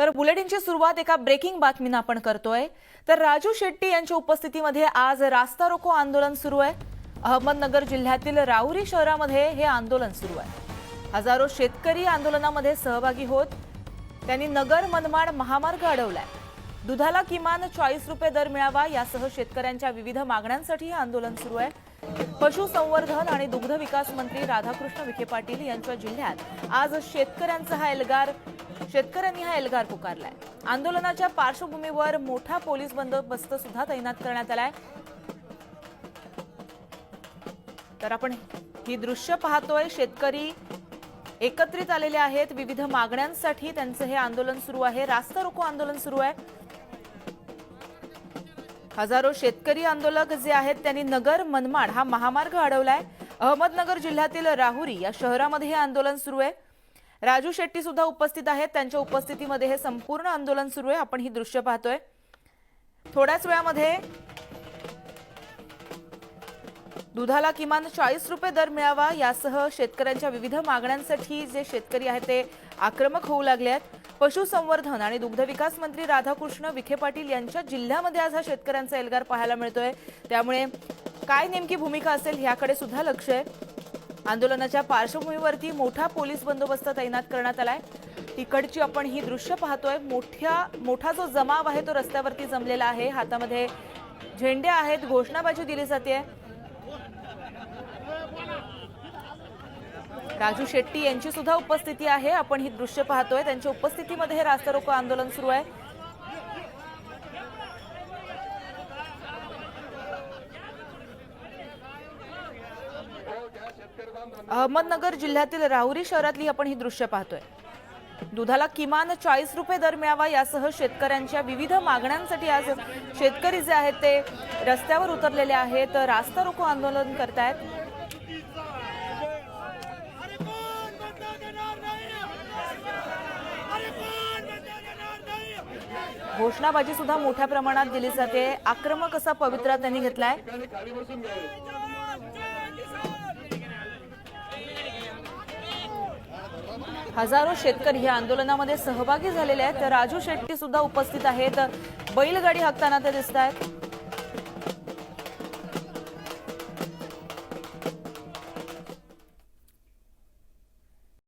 तर बुलेटिनची सुरुवात एका ब्रेकिंग बातमीनं आपण करतोय. तर राजू शेट्टी यांच्या उपस्थितीमध्ये आज रास्ता रोको आंदोलन सुरू आहे. अहमदनगर जिल्ह्यातील राहुरी शहरामध्ये हे आंदोलन सुरू आहे. हजारो शेतकरी आंदोलनामध्ये सहभागी होत त्यांनी नगर मनमाड महामार्ग अडवलाय. दुधाला किमान चाळीस रुपये दर मिळावा यासह शेतकऱ्यांच्या विविध मागण्यांसाठी हे आंदोलन सुरू आहे. पशुसंवर्धन आणि दुग्ध विकास मंत्री राधाकृष्ण विखे पाटील यांच्या जिल्ह्यात आज शेतकऱ्यांचा हा एल्गार शेतकऱ्यांनी हा एल्गार पुकारलाय. आंदोलनाच्या पार्श्वभूमीवर मोठा पोलीस बंदोबस्त सुद्धा तैनात करण्यात आलाय. तर आपण ही दृश्य पाहतोय. शेतकरी एकत्रित आलेले आहेत. विविध मागण्यांसाठी त्यांचं हे आंदोलन सुरू आहे. रास्ता रोको आंदोलन सुरू आहे. हजारो शेतकरी आंदोलक जे आहेत त्यांनी नगर मनमाड हा महामार्ग अडवलाय. अहमदनगर जिल्ह्यातील राहुरी या शहरामध्ये हे आंदोलन सुरू आहे. राजू शेट्टी सुद्धा उपस्थित आहेत. त्यांच्या उपस्थितीमध्ये हे संपूर्ण आंदोलन सुरू आहे. आपण ही दृश्य पाहतोय. थोड्याच वेळामध्ये दुधाला किमान चाळीस रुपये दर मिळावा यासह शेतकऱ्यांच्या विविध मागण्यांसाठी जे शेतकरी आहेत ते आक्रमक होऊ लागले आहेत. पशुसंवर्धन आणि दुग्ध विकास मंत्री राधाकृष्ण विखे पाटील यांच्या जिल्ह्यामध्ये आज हा शेतकऱ्यांचा एल्गार पाहायला मिळतोय. त्यामुळे काय नेमकी भूमिका असेल ह्याकडे सुद्धा लक्ष आहे. आंदोलनाच्या पार्श्वभूमीवरती मोठा पोलीस बंदोबस्त तैनात करण्यात आलाय. तिकडची आपण ही दृश्य पाहतोय. मोठ्या मोठा जो जमाव आहे तो रस्त्यावरती जमलेला आहे. हातामध्ये झेंडे आहेत. घोषणाबाजी दिली जाते. राजू शेट्टी यांची सुद्धा उपस्थिती आहे. आपण ही दृश्य पाहतोय. त्यांच्या उपस्थितीमध्ये हे रास्ता रोको आंदोलन सुरू आहे. अहमदनगर जिल्ह्यातील राहुरी शहरातली आपण ही दृश्य पाहतोय. दुधाला किमान चाळीस रुपये दर मिळावा यासह शेतकऱ्यांच्या विविध मागण्यांसाठी आज शेतकरी जे आहेत ते रस्त्यावर उतरलेले आहेत. रास्ता रोको आंदोलन करतायत. घोषणाबाजी सुद्धा मोठ्या प्रमाणात दिली जाते. आक्रमक असा पवित्रा त्यांनी घेतलाय. हजारो शेतकरी या आंदोलनामध्ये सहभागी झालेले आहेत. राजू शेट्टी सुद्धा उपस्थित आहेत. बैलगाडी हाकताना ते दिसत आहेत